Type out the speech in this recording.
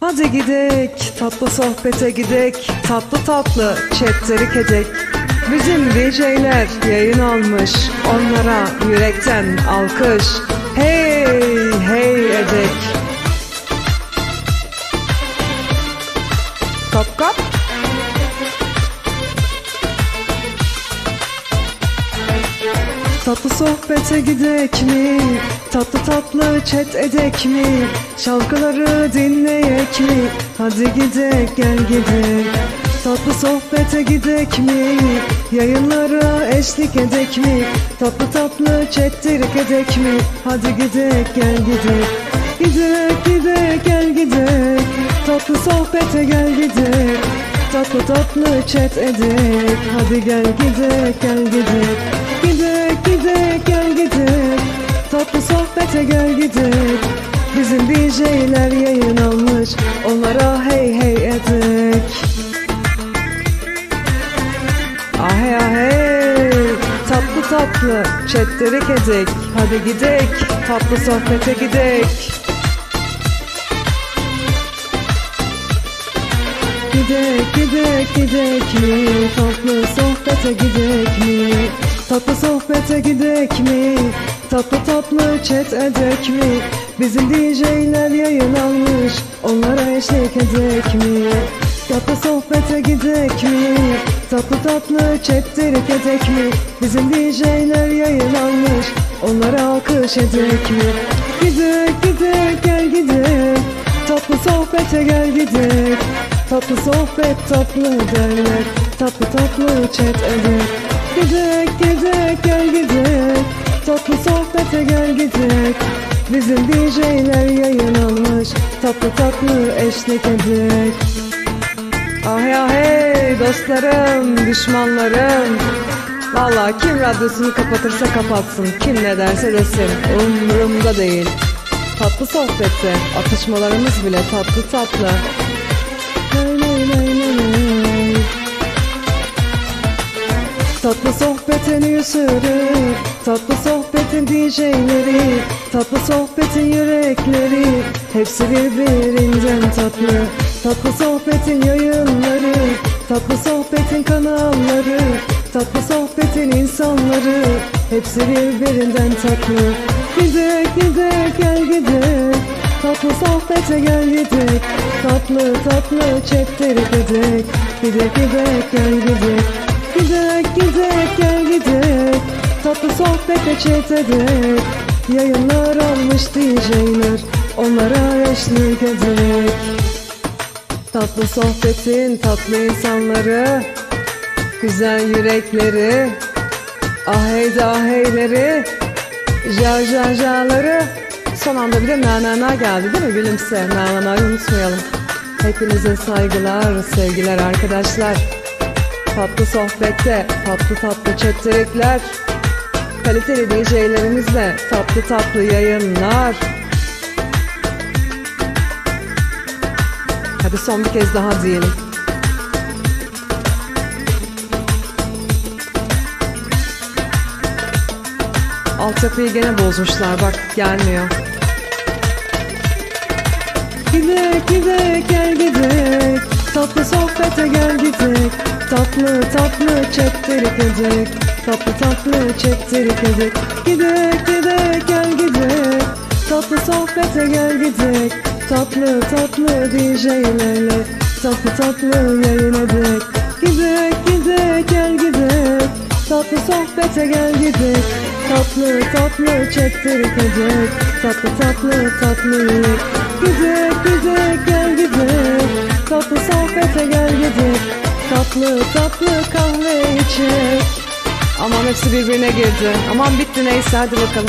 Hadi gidek, tatlı sohbete gidek, tatlı tatlı chatleri kedek. Bizim DJ'ler yayın almış, onlara yürekten alkış. Hey, hey edek. Tatlı sohbete gidek mi? Tatlı tatlı chat edek mi? Şarkıları dinleyek mi? Hadi gidek gel gidek Tatlı sohbete gidek mi? Yayınlara eşlik edek mi? Tatlı tatlı chattirik edek mi? Hadi gidek gel gidek Gidek gidek gel gidek Tatlı sohbete gel gidek Tatlı tatlı chat edek Hadi gel gidek gel gidek Gidek gidek gel gidek Tatlı sohbete gel gidek Bizim DJ'ler yayın almış Onlara hey hey edek Ahey ahey Tatlı tatlı. Chatleri edek Hadi gidek tatlı sohbete gidek Gidek gidek gidek mi? Tatlı sohbete gidek mi? Tatlı sohbete gidek mi? Tatlı tatlı chat edek mi? Bizim DJ'ler yayın almış Onlara eşlik edek mi? Tatlı sohbete gidek mi? Tatlı tatlı chatterik edek mi? Bizim DJ'ler yayın almış Onlara alkış edek mi? Gidek gidek gel gidek Tatlı sohbete gel gidek Tatlı sohbet tatlı derler Tatlı tatlı chat eder Gidek gidek gel gidek Tatlı sohbete gel gidek Bizim DJ'ler yayın almış Tatlı tatlı eşlik edek. Ahey ahey dostlarım, düşmanlarım. Valla kim radyosunu kapatırsa kapatsın. Kim ne derse desin. Umurumda değil. Tatlı sohbette Atışmalarımız bile tatlı tatlı. Lay lay lay lay Tatlı sohbetin yüzleri Tatlı sohbetin DJ'leri Tatlı sohbetin yürekleri Hepsi birbirinden tatlı. Tatlı sohbetin yayınları Tatlı sohbetin kanalları Tatlı sohbetin insanları Hepsi birbirinden tatlı. Gidek gidek gel gidek. Tatlı sohbete gel gidek. Tatlı tatlı chatleri gidek. Gidek gidek gel gidek Gidek gidek gel gidek. Tatlı sohbete chat edek. Yayınlar almış DJ'ler Onlara eşlik edek. Tatlı sohbetin tatlı insanları. Güzel yürekleri. Aheydi aheyleri. Jar jar jarları. Son anda bir de na na na geldi değil mi? Gülümse Na na na'yı unutmayalım. Hepinize saygılar sevgiler arkadaşlar Tatlı sohbette tatlı tatlı chatterikler Kaliteli DJ'lerimizle tatlı tatlı yayınlar. Hadi son bir kez daha diyelim. Altyapıyı gene bozmuşlar bak gelmiyor. Gidek gidek gel gidek Tatlı sohbete gel gidek. Tatlı tatlı chatterik edek. Tatlı tatlı chatterik edek. Gidek gidek gel gidek. Tatlı sohbete gel gidek. Tatlı tatlı DJ'lerle Tatlı tatlı yayın edek. Gidek gidek gel gidek. Tatlı sohbete gel gidek. Tatlı tatlı chatterik edek. Tatlı tatlı tatlı Gidek gidek gel gidek Tatlı sohbete gel gidek Tatlı tatlı kahve içek Aman hepsi birbirine girdi. Aman bitti neyse hadi bakalım